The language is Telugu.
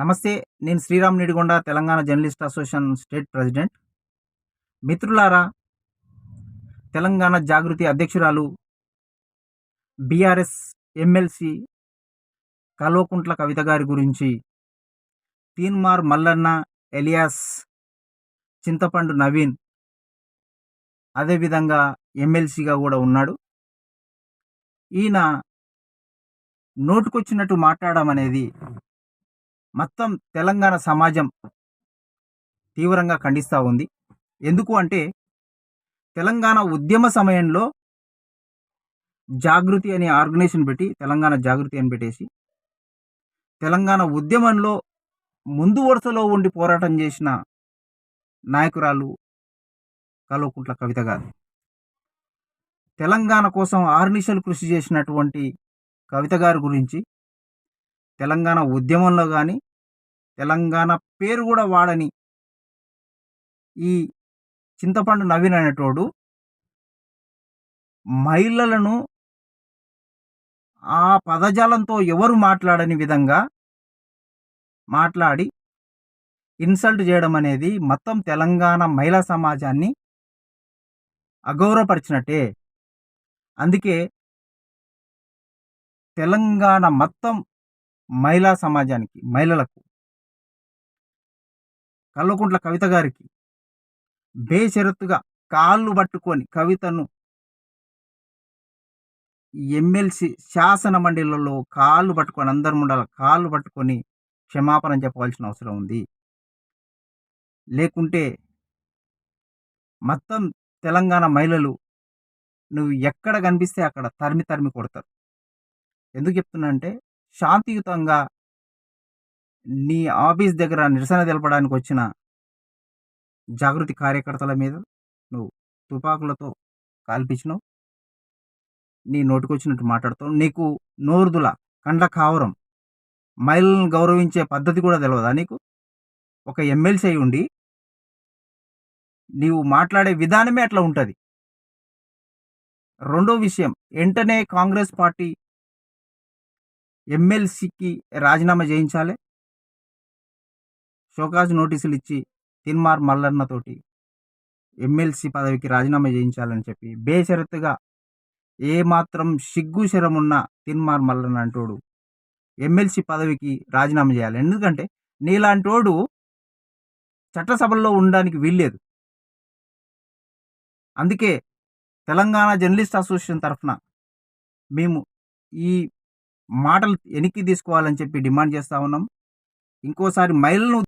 నమస్తే నేను Sriram Nidigonda Telangana journalist association state president. మిత్రులారా తెలంగాణ జాగృతి అధ్యక్షురాలు బీఆర్ఎస్ ఎమ్మెల్సీ కల్వకుంట్ల కవిత గారి గురించి తీన్మార్ మల్లన్న ఎలియాస్ చింతపండు నవీన్ అదేవిధంగా ఎమ్మెల్సీగా కూడా ఉన్నాడు. ఈయన నోటుకొచ్చినట్టు మాట్లాడడం అనేది మొత్తం తెలంగాణ సమాజం తీవ్రంగా ఖండిస్తూ ఉంది. ఎందుకు అంటే తెలంగాణ ఉద్యమ సమయంలో జాగృతి అనే ఆర్గనైజేషన్ పెట్టి తెలంగాణ జాగృతి అని పెట్టేసి తెలంగాణ ఉద్యమంలో ముందు వరుసలో ఉండి పోరాటం చేసిన నాయకురాలు కల్వకుంట్ల కవిత గారు. తెలంగాణ కోసం ఆర్నిషలు కృషి చేసినటువంటి కవిత గారి గురించి తెలంగాణ ఉద్యమంలో కానీ తెలంగాణ పేరు కూడా వాడని ఈ చింతపండు నవీన్ అనేటోడు మహిళలను ఆ పదజాలంతో ఎవరు మాట్లాడని విధంగా మాట్లాడి ఇన్సల్ట్ చేయడం అనేది మొత్తం తెలంగాణ మహిళా సమాజాన్ని అగౌరవపరిచినట్టే. అందుకే తెలంగాణ మొత్తం మహిళా సమాజానికి మహిళలకు కల్వకుంట్ల కవిత గారికి బేషరతుగా కాళ్ళు పట్టుకొని కవితను ఎమ్మెల్సీ శాసన మండలిలో కాళ్ళు పట్టుకొని అందరి ముండాల కాళ్ళు పట్టుకొని క్షమాపణ చెప్పవలసిన అవసరం ఉంది. లేకుంటే మొత్తం తెలంగాణ మహిళలు నువ్వు ఎక్కడ కనిపిస్తే అక్కడ తరిమి తరిమి కొడతారు. ఎందుకు చెప్తున్నా అంటే శాంతియుతంగా నీ ఆఫీస్ దగ్గర నిరసన తెలపడానికి వచ్చిన జాగృతి కార్యకర్తల మీద నువ్వు తుపాకులతో కాల్పించినావు. నీ నోటికొచ్చినట్టు మాట్లాడుతావు నీకు నోరుదుల కండ్ల కావరం మహిళలను గౌరవించే పద్ధతి కూడా తెలియదా నీకు? ఒక ఎమ్మెల్సీ అయి ఉండి నీవు మాట్లాడే విధానమే అట్లా ఉంటుంది. రెండో విషయం వెంటనే కాంగ్రెస్ పార్టీ ఎమ్మెల్సీకి రాజీనామా చేయించాలి. షోకాజ్ నోటీసులు ఇచ్చి తిన్మార్ మల్లన్నతోటి ఎమ్మెల్సీ పదవికి రాజీనామా చేయించాలని చెప్పి బేషరతుగా ఏమాత్రం సిగ్గు శరం ఉన్న తిన్మార్ మల్లన్న అంటోడు ఎమ్మెల్సీ పదవికి రాజీనామా చేయాలి. ఎందుకంటే నీలాంటోడు చట్టసభల్లో ఉండడానికి వీల్లేదు. అందుకే తెలంగాణ జర్నలిస్ట్ అసోసియేషన్ తరఫున మేము ఈ మాటలు వెనక్కి తీసుకోవాలని చెప్పి డిమాండ్ చేస్తూ ఉన్నాం. ఇంకోసారి మైళ్ళను